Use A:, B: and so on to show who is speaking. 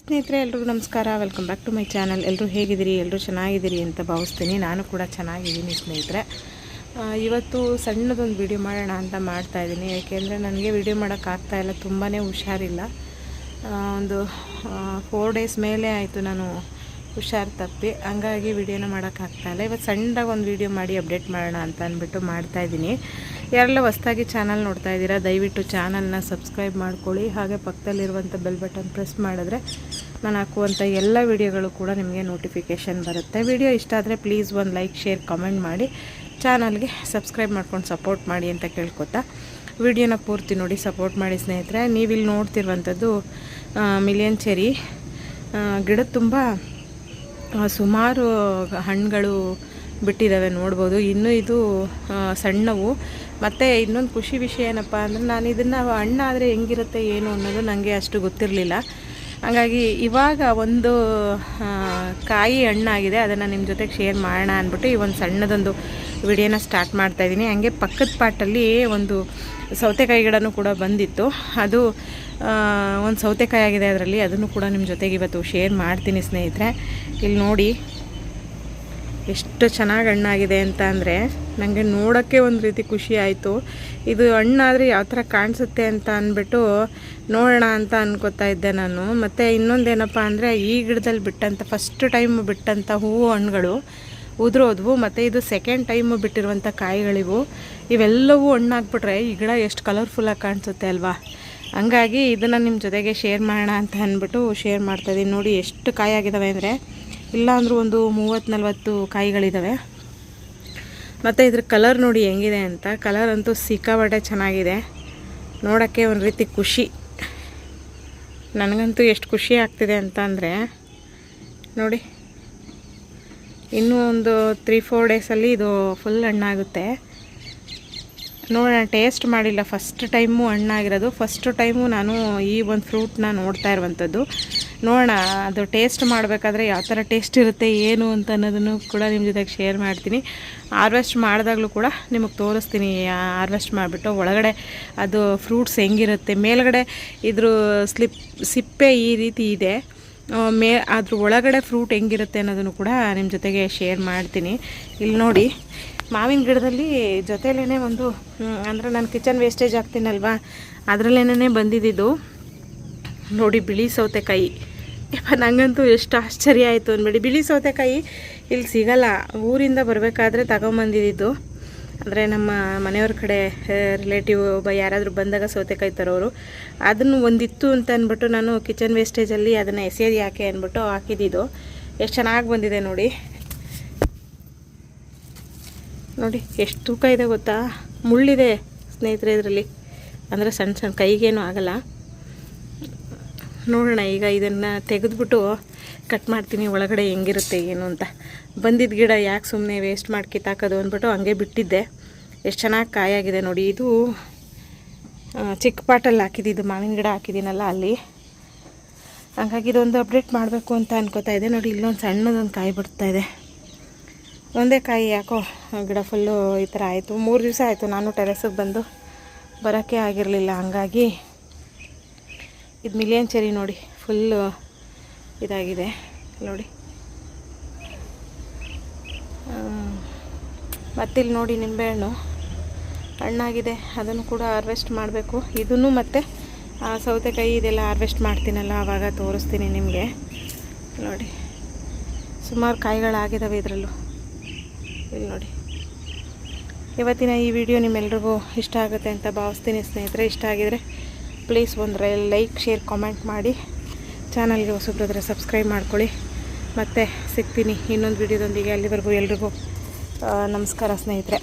A: ಸ್ನೇಹಿತರೆ, ಎಲ್ರಿಗೂ ನಮಸ್ಕಾರ. Welcome back to my channel ಎಲ್ಲರೂ ಹೇಗಿದ್ದೀರಿ? ಎಲ್ಲರೂ ಚೆನ್ನಾಗಿದ್ದೀರಿ ಅಂತ ಭಾವಿಸ್ತೀನಿ. ನಾನು ಕೂಡ ಚೆನ್ನಾಗಿದ್ದೀನಿ ಸ್ನೇಹಿತರೆ. ಇವತ್ತು ಸಣ್ಣದೊಂದು ವಿಡಿಯೋ ಮಾಡೋಣ ಅಂತ ಮಾಡ್ತಾ ಇದ್ದೀನಿ. ಯಾಕೆಂದರೆ ನನಗೆ ವಿಡಿಯೋ ಮಾಡೋಕ್ಕಾಗ್ತಾ ಇಲ್ಲ. ತುಂಬಾ ಹುಷಾರಿಲ್ಲ. ಒಂದು ಫೋರ್ ಡೇಸ್ ಮೇಲೆ ಆಯಿತು ನಾನು ಹುಷಾರು ತಪ್ಪಿ. ಹಂಗಾಗಿ ವಿಡಿಯೋನ ಮಾಡೋಕ್ಕಾಗ್ತಾಯಿಲ್ಲ ಇವತ್ತು ಸಣ್ಣದಾಗಿ ಒಂದು ವಿಡಿಯೋ ಮಾಡಿ ಅಪ್ಡೇಟ್ ಮಾಡೋಣ ಅಂತ ಅಂದ್ಬಿಟ್ಟು ಮಾಡ್ತಾ ಇದ್ದೀನಿ. ಯಾರೆಲ್ಲ ಹೊಸ್ದಾಗಿ ಚಾನಲ್ ನೋಡ್ತಾ ಇದ್ದೀರಾ, ದಯವಿಟ್ಟು ಚಾನಲ್ನ ಸಬ್ಸ್ಕ್ರೈಬ್ ಮಾಡ್ಕೊಳ್ಳಿ. ಹಾಗೆ ಪಕ್ಕದಲ್ಲಿರುವಂಥ ಬೆಲ್ ಬಟನ್ ಪ್ರೆಸ್ ಮಾಡಿದ್ರೆ ನಾನು ಹಾಕುವಂಥ ಎಲ್ಲ ವಿಡಿಯೋಗಳು ಕೂಡ ನಿಮಗೆ ನೋಟಿಫಿಕೇಷನ್ ಬರುತ್ತೆ. ವಿಡಿಯೋ ಇಷ್ಟ ಆದರೆ ಪ್ಲೀಸ್ ಒಂದು ಲೈಕ್ ಶೇರ್ ಕಮೆಂಟ್ ಮಾಡಿ. ಚಾನಲ್ಗೆ ಸಬ್ಸ್ಕ್ರೈಬ್ ಮಾಡ್ಕೊಂಡು ಸಪೋರ್ಟ್ ಮಾಡಿ ಅಂತ ಕೇಳ್ಕೊತಾ. ವಿಡಿಯೋನ ಪೂರ್ತಿ ನೋಡಿ ಸಪೋರ್ಟ್ ಮಾಡಿ ಸ್ನೇಹಿತರೆ. ನೀವಿಲ್ಲಿ ನೋಡ್ತಿರುವಂಥದ್ದು ಮಿಲಿಯನ್ ಚೆರಿ ಗಿಡ ತುಂಬ ಸುಮಾರು ಹಣ್ಣುಗಳು ಬಿಟ್ಟಿದ್ದಾವೆ ನೋಡ್ಬೋದು. ಇನ್ನೂ ಇದು ಸಣ್ಣವು ಮತ್ತು ಇನ್ನೊಂದು ಖುಷಿ ವಿಷಯ ಏನಪ್ಪ ಅಂದರೆ ನಾನು ಇದನ್ನು ಹಣ್ಣಾದರೆ ಹೆಂಗಿರುತ್ತೆ ಏನು ಅನ್ನೋದು ನನಗೆ ಅಷ್ಟು ಗೊತ್ತಿರಲಿಲ್ಲ. ಹಾಗಾಗಿ ಇವಾಗ ಒಂದು ಕಾಯಿ ಹಣ್ಣಾಗಿದೆ, ಅದನ್ನು ನಿಮ್ಮ ಜೊತೆಗೆ ಶೇರ್ ಮಾಡೋಣ ಅಂದ್ಬಿಟ್ಟು ಈ ಒಂದು ಸಣ್ಣದೊಂದು ವಿಡಿಯೋನ ಸ್ಟಾರ್ಟ್ ಮಾಡ್ತಾಯಿದ್ದೀನಿ ಹಂಗೆ ಪಕ್ಕದ ಪಾಟಲ್ಲಿ ಒಂದು ಸೌತೆಕಾಯಿ ಗಿಡನೂ ಕೂಡ ಬಂದಿತ್ತು. ಅದು ಒಂದು ಸೌತೆಕಾಯಿ ಆಗಿದೆ ಅದರಲ್ಲಿ, ಅದನ್ನು ಕೂಡ ನಿಮ್ಮ ಜೊತೆಗೆ ಇವತ್ತು ಶೇರ್ ಮಾಡ್ತೀನಿ ಸ್ನೇಹಿತರೆ. ಇಲ್ಲಿ ನೋಡಿ. ಎಷ್ಟು ಚೆನ್ನಾಗಿ ಹಣ್ಣಾಗಿದೆ ಅಂತ ಅಂದರೆ ನನಗೆ ನೋಡೋಕ್ಕೆ ಒಂದು ರೀತಿ ಖುಷಿ ಆಯಿತು. ಇದು ಹಣ್ಣಾದರೆ ಯಾವ ಥರ ಕಾಣಿಸುತ್ತೆ ಅಂತ ಅಂದ್ಬಿಟ್ಟು ನೋಡೋಣ ಅಂತ ಅನ್ಕೋತಾ ಇದ್ದೆ ನಾನು. ಮತ್ತು ಇನ್ನೊಂದೇನಪ್ಪ ಅಂದರೆ ಈ ಗಿಡದಲ್ಲಿ ಬಿಟ್ಟಂಥ ಫಸ್ಟ್ ಟೈಮ್ ಬಿಟ್ಟಂಥ ಹೂವು ಹಣ್ಣುಗಳು ಉದುರೋದ್ವು. ಮತ್ತು ಇದು ಸೆಕೆಂಡ್ ಟೈಮು ಬಿಟ್ಟಿರುವಂಥ ಕಾಯಿಗಳಿವು. ಇವೆಲ್ಲವೂ ಹಣ್ಣಾಗ್ಬಿಟ್ರೆ ಈ ಗಿಡ ಎಷ್ಟು ಕಲರ್ಫುಲ್ಲಾಗಿ ಕಾಣಿಸುತ್ತೆ ಅಲ್ವಾ? ಹಂಗಾಗಿ ಇದನ್ನು ನಿಮ್ಮ ಜೊತೆಗೆ ಶೇರ್ ಮಾಡೋಣ ಅಂತ ಅಂದ್ಬಿಟ್ಟು ಶೇರ್ ಮಾಡ್ತಾಯಿದ್ದೀನಿ ನೋಡಿ ಎಷ್ಟು ಕಾಯಿ ಆಗಿದ್ದಾವೆ ಅಂದರೆ ಇಲ್ಲ ಅಂದರೂ ಒಂದು ಮೂವತ್ತು ನಲ್ವತ್ತು ಕಾಯಿಗಳಿದ್ದಾವೆ ಮತ್ತು ಇದ್ರ ಕಲರ್ ನೋಡಿ ಹೆಂಗಿದೆ ಅಂತ. ಕಲರ್ ಅಂತೂ ಸಿಕ್ಕಾಬಟ್ಟೆ ಚೆನ್ನಾಗಿದೆ. ನೋಡೋಕ್ಕೆ ಒಂದು ರೀತಿ ಖುಷಿ. ನನಗಂತೂ ಎಷ್ಟು ಖುಷಿ ಆಗ್ತಿದೆ ಅಂತ ಅಂದರೆ, ನೋಡಿ, ಇನ್ನೂ ಒಂದು ತ್ರೀ ಫೋರ್ ಡೇಸಲ್ಲಿ ಇದು ಫುಲ್ ಹಣ್ಣಾಗುತ್ತೆ. ನೋಡೋಣ ಟೇಸ್ಟ್ ಮಾಡಿಲ್ಲ. ಫಸ್ಟ್ ಟೈಮು ಹಣ್ಣಾಗಿರೋದು ಫಸ್ಟ್ ಟೈಮು ನಾನು ಈ ಒಂದು ಫ್ರೂಟ್ನ ನೋಡ್ತಾ ಇರುವಂಥದ್ದು ನೋಡೋಣ, ಅದು ಟೇಸ್ಟ್ ಮಾಡಬೇಕಾದ್ರೆ ಯಾವ ಥರ ಟೇಸ್ಟ್ ಇರುತ್ತೆ, ಏನು ಅಂತ ಅನ್ನೋದನ್ನು ಕೂಡ ನಿಮ್ಮ ಜೊತೆಗೆ ಶೇರ್ ಮಾಡ್ತೀನಿ. ಹಾರ್ವೆಸ್ಟ್ ಮಾಡಿದಾಗಲೂ ಕೂಡ ನಿಮಗೆ ತೋರಿಸ್ತೀನಿ. ಹಾರ್ವೆಸ್ಟ್ ಮಾಡಿಬಿಟ್ಟು ಒಳಗಡೆ ಅದು ಫ್ರೂಟ್ಸ್ ಹೆಂಗಿರುತ್ತೆ. ಮೇಲ್ಗಡೆ ಇದ್ರ ಸ್ಲಿಪ್ ಸಿಪ್ಪೆ ಈ ರೀತಿ ಇದೆ. ಮೇ, ಅದ್ರ ಒಳಗಡೆ ಫ್ರೂಟ್ ಹೆಂಗಿರುತ್ತೆ ಅನ್ನೋದನ್ನು ಕೂಡ ನಿಮ್ಮ ಜೊತೆಗೆ ಶೇರ್ ಮಾಡ್ತೀನಿ. ಇಲ್ಲಿ ನೋಡಿ, ಮಾವಿನ ಗಿಡದಲ್ಲಿ ಜೊತೆಲೇ ಒಂದು ಅಂದರೆ ನಾನು ಕಿಚನ್ ವೇಸ್ಟೇಜ್ ಹಾಕ್ತೀನಲ್ವಾ? ಅದರಲ್ಲೇನೇ ಬಂದಿದ್ದು ನೋಡಿ, ಬಿಳಿ ಸೌತೆಕಾಯಿ. ಯಪ್ಪ, ನಂಗಂತೂ ಎಷ್ಟು ಆಶ್ಚರ್ಯ ಆಯಿತು ಅಂದ್ಬಿಡಿ ಬಿಳಿ ಸೌತೆಕಾಯಿ ಇಲ್ಲಿ ಸಿಗಲ್ಲ. ಊರಿಂದ ಬರಬೇಕಾದ್ರೆ ತಗೊಂಬಂದಿದ್ದು ಅಂದರೆ ನಮ್ಮ ಮನೆಯವ್ರ ಕಡೆ ರಿಲೇಟಿವ್ ಒಬ್ಬ ಯಾರಾದರೂ ಬಂದಾಗ ಸೌತೆಕಾಯಿ ತರೋರು, ಅದನ್ನು ಒಂದಿತ್ತು ಅಂತ ಅಂದ್ಬಿಟ್ಟು ನಾನು ಕಿಚನ್ ವೇಸ್ಟೇಜಲ್ಲಿ ಅದನ್ನು ಎಸೆಯೋದು ಯಾಕೆ ಅಂದ್ಬಿಟ್ಟು ಹಾಕಿದ್ದಿದ್ದು. ಎಷ್ಟು ಚೆನ್ನಾಗಿ ಬಂದಿದೆ ನೋಡಿ. ನೋಡಿ, ಎಷ್ಟು ತೂಕ ಇದೆ ಗೊತ್ತಾ? ಮುಳ್ಳಿದೆ ಸ್ನೇಹಿತರೆ ಇದರಲ್ಲಿ. ಅಂದರೆ ಸಣ್ಣ ಸಣ್ಣ ಕೈಗೇನು ಆಗಲ್ಲ. ನೋಡೋಣ, ಈಗ ಇದನ್ನು ತೆಗೆದ್ಬಿಟ್ಟು ಕಟ್ ಮಾಡ್ತೀನಿ, ಒಳಗಡೆ ಹೆಂಗಿರುತ್ತೆ, ಏನು ಅಂತ. ಬಂದಿದ್ದ ಗಿಡ ಯಾಕೆ ಸುಮ್ಮನೆ ವೇಸ್ಟ್ ಮಾಡಿ ಕಿತ್ತಾಕೋದು ಅಂದ್ಬಿಟ್ಟು ಹಂಗೆ ಬಿಟ್ಟಿದ್ದೆ. ಎಷ್ಟು ಚೆನ್ನಾಗಿ ಕಾಯಾಗಿದೆ ನೋಡಿ, ಇದು ಚಿಕ್ಕ ಪಾಟಲ್ಲಿ ಹಾಕಿದ್ದು ಮಾವಿನ ಗಿಡ ಹಾಕಿದ್ದೀನಲ್ಲ ಅಲ್ಲಿ. ಹಾಗಾಗಿ ಇದೊಂದು ಅಪ್ಡೇಟ್ ಮಾಡಬೇಕು ಅಂತ ಅನ್ಕೋತಾ ಇದೆ ನೋಡಿ, ಇಲ್ಲೊಂದು ಸಣ್ಣದೊಂದು ಕಾಯಿ ಬಿಡ್ತಾ ಇದೆ. ಒಂದೇ ಕಾಯಿ ಯಾಕೋ ಗಿಡ ಫುಲ್ಲು ಈ ಥರ ಆಯಿತು. ಮೂರು ದಿವಸ ಆಯಿತು ನಾನು ಟೆರೆಸಿಗೆ ಬಂದು ಬರೋಕ್ಕೆ ಆಗಿರಲಿಲ್ಲ. ಹಂಗಾಗಿ ಇದು ಮಿಲಿಯನ್ ಚೆರಿ ನೋಡಿ ಫುಲ್ಲು ಇದಾಗಿದೆ, ನೋಡಿ. ಮತ್ತಿಲ್ಲಿ ನೋಡಿ ನಿಂಬೆಹಣ್ಣು. ಹಣ್ಣಾಗಿದೆ, ಅದನ್ನು ಕೂಡ ಹಾರ್ವೆಸ್ಟ್ ಮಾಡಬೇಕು. ಇದನ್ನು ಮತ್ತು, ಆ ಸೌತೆಕಾಯಿ ಇದೆಲ್ಲ ಹಾರ್ವೆಸ್ಟ್ ಮಾಡ್ತೀನಲ್ಲ ಆವಾಗ ತೋರಿಸ್ತೀನಿ ನಿಮಗೆ. ನೋಡಿ, ಸುಮಾರು ಕಾಯಿಗಳಾಗಿದ್ದಾವೆ ಇದರಲ್ಲೂ. ಇಲ್ಲಿ ನೋಡಿ. ಇವತ್ತಿನ ಈ ವಿಡಿಯೋ ನಿಮ್ಮೆಲ್ರಿಗೂ ಇಷ್ಟ ಆಗುತ್ತೆ ಅಂತ ಭಾವಿಸ್ತೀನಿ ಸ್ನೇಹಿತರೆ, ಇಷ್ಟ ಆಗಿದರೆ ಪ್ಲೀಸ್ ಒಂದು ಲೈಕ್, ಶೇರ್, ಕಾಮೆಂಟ್ ಮಾಡಿ. ಚಾನಲ್ಗೆ ಹೊಸಬ್ರದ್ರೆ ಸಬ್ಸ್ಕ್ರೈಬ್ ಮಾಡ್ಕೊಳ್ಳಿ. ಮತ್ತು ಸಿಗ್ತೀನಿ ಇನ್ನೊಂದು ವಿಡಿಯೋದೊಂದಿಗೆ ಅಲ್ಲಿವರೆಗೂ ಎಲ್ರಿಗೂ ನಮಸ್ಕಾರ ಸ್ನೇಹಿತರೆ.